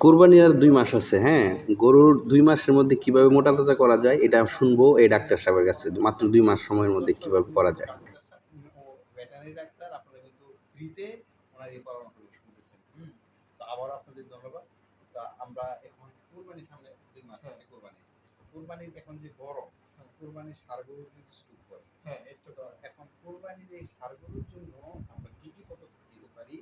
কোরবানি আর দুই মাস আছে হ্যাঁ? গরুর দুই মাসের মধ্যে কীভাবে মোটা তাজা করা যায় এটা শুনব এই ডাক্তার সাহেবের কাছে মাত্র দুই মাস সময়ের মধ্যে কীভাবে করা যায়। ভেটেরিনারি ডাক্তার আপনারা কিন্তু ফ্রিতে ওনার এই পরামর্শ শুনতেছেন। হুম? তো আবারও আপনাদের ধন্যবাদ। তা আমরা এখন কুরবানির সামনে দুই মাস আছে কুরবানি। কুরবানির এখন যে গরম কুরবানির সারগুলো কিন্তু স্টক করে হ্যাঁ স্টক এখন কুরবানির এই সারগুলোর জন্য আমরা কি কি পদক্ষেপ নিতে পারি?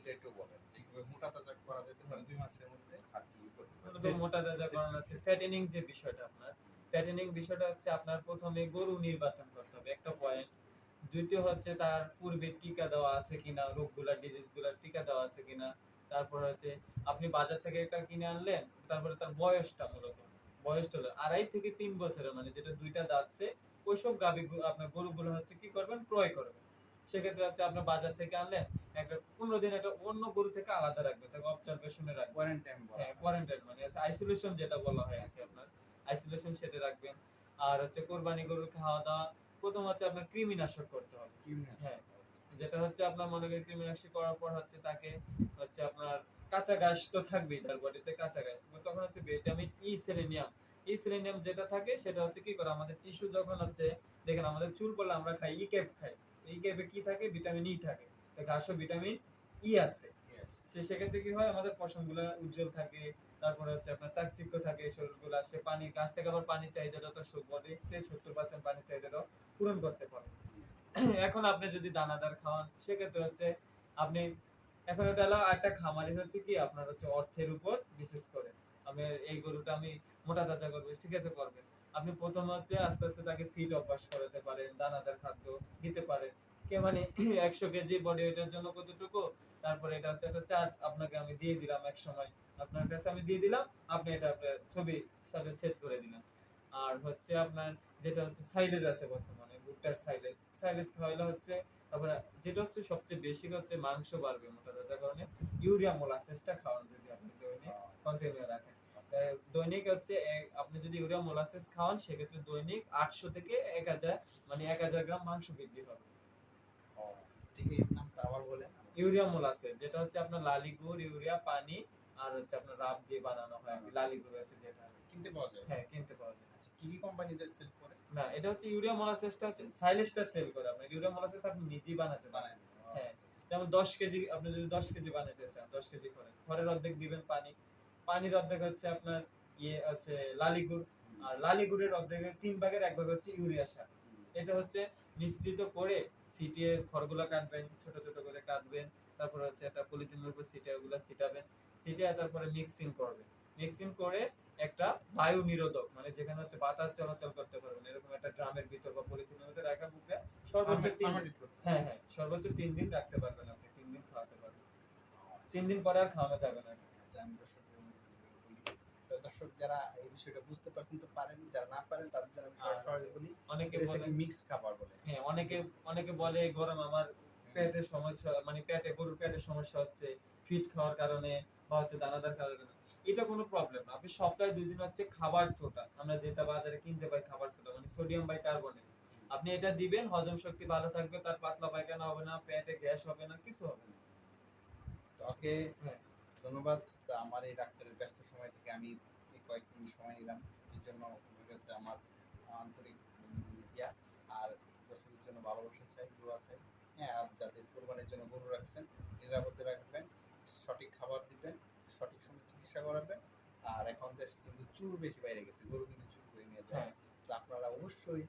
এটা একটু বলেন যে মোটা তাজা করা যেতে পারে দুই মাসের মধ্যে আর কি করতে মোটা তাজা করানো হচ্ছে ফ্যাটেনিং যে বিষয়টা আপনার ফ্যাটেনিং বিষয়টা হচ্ছে আপনার প্রথমে গরু নির্বাচন করতে হবে একটা পয়েন্ট দ্বিতীয় হচ্ছে তার পূর্বে টিকা দেওয়া আছে কিনা রোগগুলা ডিজিজগুলার টিকা দেওয়া আছে কিনা তারপর হচ্ছে আপনি বাজার থেকে একটা কিনে আনলেন তারপরে তার বয়সটা মূলত বয়সটা হলো আড়াই থেকে তিন বছরের মানে যেটা দুইটা দাঁতছে ওইসব গাবি আপনার গরুগুলো হচ্ছে কি করবেন ক্রয় করবেন। সেক্ষেত্রে হচ্ছে আপনার বাজার থেকে আনলেন একটা পনেরো দিন একটা অন্য গরু থেকে আলাদা রাখবেন তাকে অবজারভেশনে রাখবেন কোয়ারেন্টাইন হ্যাঁ কোয়ারেন্টাইন মানে হচ্ছে আইসোলেশন যেটা বলা হয় আছে আপনার। আইসোলেশন সেটা রাখবেন। আর হচ্ছে কোরবানি গরুর খাওয়া দাওয়া প্রথম হচ্ছে আপনার কৃমিনাশক করতে হবে। হয়? যেটা হচ্ছে আপনার মনে করেন কৃমিনাশক করার পর হচ্ছে তাকে হচ্ছে আপনার কাঁচা ঘাস তো থাকবেই তার বডিতে কাঁচা ঘাস। তখন হচ্ছে vitamin E selenium E selenium যেটা থাকে সেটা হচ্ছে কি করে? আমাদের টিস্যু যখন হচ্ছে দেখেন আমাদের চুল পড়লে আমরা খাই ই ক্যাপ খাই। এই ক্যাপে কি থাকে? ভিটামিন ই থাকে। তো ঘাসও ভিটামিন ই আছে. সে সেক্ষেত্রে কি হয়? আমাদের পশমগুলো উজ্জ্বল থাকে তারপরে হচ্ছে আপনার চাকচিক্য থাকে শরীরগুলো। সে পানি গাছ থেকে আবার পানির চাহিদাটা তো বডিতে সত্তর পার্সেন্ট পানির পূরণ করতে পারে। এখন আপনি যদি দানাদার খাওয়ান সেক্ষেত্রে হচ্ছে আপনি এখন এটা হলো একটা খামারি হচ্ছে কি? আপনার হচ্ছে অর্থের উপর বিশেষ করে। আমি এই গরুটা আমি মোটা তাজা করব ঠিক আছে করবেন। আপনি প্রথম হচ্ছে আস্তে আস্তে তাকে ফিট অভ্যাস করাতে পারেন দানাদার খাদ্য দিতে পারেন। কে মানে একশো কেজি বডি ওয়েটের জন্য কতটুকু? তারপরে এটা হচ্ছে একটা চার্ট আপনাকে আমি দিয়ে দিলাম এক সময়। আপনার কাছে আমি দিয়ে দিলাম, আপনি এটা আপনার ছবি সাথে সেট করে দিলেন। আর হচ্ছে আপনার যেটা হচ্ছে সাইলেজ আছে বর্তমানে ভুট্টার সাইলেজ সাইলেজ খাওয়াইলে হচ্ছে, তারপরে যেটা হচ্ছে সবচেয়ে বেশি হচ্ছে মাংস বাড়বে মোটা তাজা কারণে। ইউরিয়া মোলাসেসটা খাওয়ান যদি আপনি দৈনিক কন্টিনিউ রাখেন। দৈনিক হচ্ছে আপনি যদি ইউরিয়া মোলাসেস খাওয়ান, সেক্ষেত্রে দৈনিক আটশো থেকে এক হাজার মানে এক হাজার গ্রাম মাংস বৃদ্ধি হবে ঠিক এই নামটা আবার বলেন। ইউরিয়া মোলাসেস যেটা হচ্ছে আপনার লালি গুড় ইউরিয়া পানি আর হচ্ছে আপনার রাব দিয়ে বানানো হয় লালি গুড় হচ্ছে যেটা। কিনতে পাওয়া যায়? হ্যাঁ কিনতে পাওয়া যায়। আচ্ছা কি কি কোম্পানিতে সেল করে? না এটা হচ্ছে ইউরিয়া মোলাসেসটা হচ্ছে সাইলেসটা সেল করে আপনার। ইউরিয়া মোলাসেস আপনি নিজেই বানাতে পারেন। হ্যাঁ যেমন দশ কেজি আপনি যদি দশ কেজি বানাতে চান দশ কেজি করেন খড়ের অর্ধেক দিবেন পানি। পানির অর্ধেক হচ্ছে আপনার ইয়ে হচ্ছে লালি গুড়। আর লালি গুড়ের অর্ধেকের তিন ভাগের এক ভাগ হচ্ছে ইউরিয়া সার। এটা হচ্ছে মিশ্রিত করে সিটিয়ে খড়গুলো কাটবেন ছোট ছোট করে কাটবেন তারপর হচ্ছে একটা পলিথিনের উপর সিটে ওগুলো সিটাবেন সিটিয়ে তারপরে মিক্সিং করবেন। মিক্সিং করে একটা বায়ু নিরোধক মানে যেখানে হচ্ছে বাতাস চলাচল করতে পারবেন এরকম একটা ড্রামের ভিতর বা পলিথিনের মধ্যে রাখা বুকে সর্বোচ্চ তিন হ্যাঁ হ্যাঁ সর্বোচ্চ তিন দিন রাখতে পারবেন আপনি তিন দিন খাওয়াতে পারবেন। তিন দিন পরে আর খাওয়ানো যাবে না আচ্ছা, আমি দর্শকদের বলি। তো দর্শক যারা এই বিষয়টা বুঝতে পারছেন তো পারেন যারা না পারেন তাদের জন্য আমি আর- বলি অনেকে বলে মিক্স খাবার বলে। হ্যাঁ অনেকে অনেকে বলে গরম আমার পেটের সমস্যা মানে পেটে গরুর পেটের সমস্যা হচ্ছে ফিট খাওয়ার কারণে বা হচ্ছে দানাদার খাওয়ার কারণে। এটা কোনো প্রবলেম না। আপনি সপ্তাহে দুই দিন হচ্ছে খাবার সোডা। আমরা যেটা বাজারে কিনতে পাই খাবার সোডা মানে সোডিয়াম বাই কার্বনেট আপনি এটা দিবেন হজম শক্তি ভালো থাকবে তার পাতলা পায়খানা হবে না পেটে গ্যাস হবে না কিছু হবে না। ওকে হ্যাঁ। ধন্যবাদ। তো আমার এই ডাক্তারের ব্যস্ত সময় থেকে আমি যে কয়েক মিনিট সময় নিলাম এর জন্য কাছে আমার আন্তরিক ইয়া আর দর্শকের জন্য ভালোবাসা চাই দোয়া চাই। হ্যাঁ আর যাদের কোরবানির জন্য গরু রাখছেন নিরাপদে রাখবেন সঠিক খাবার দিবেন সঠিক সময় চিকিৎসা করাবেন। আর এখন দেশে কিন্তু চুল বেশি বাইরে গেছে গরু কিন্তু চুল করে নিয়ে যায়। হ্যাঁ। তো আপনারা অবশ্যই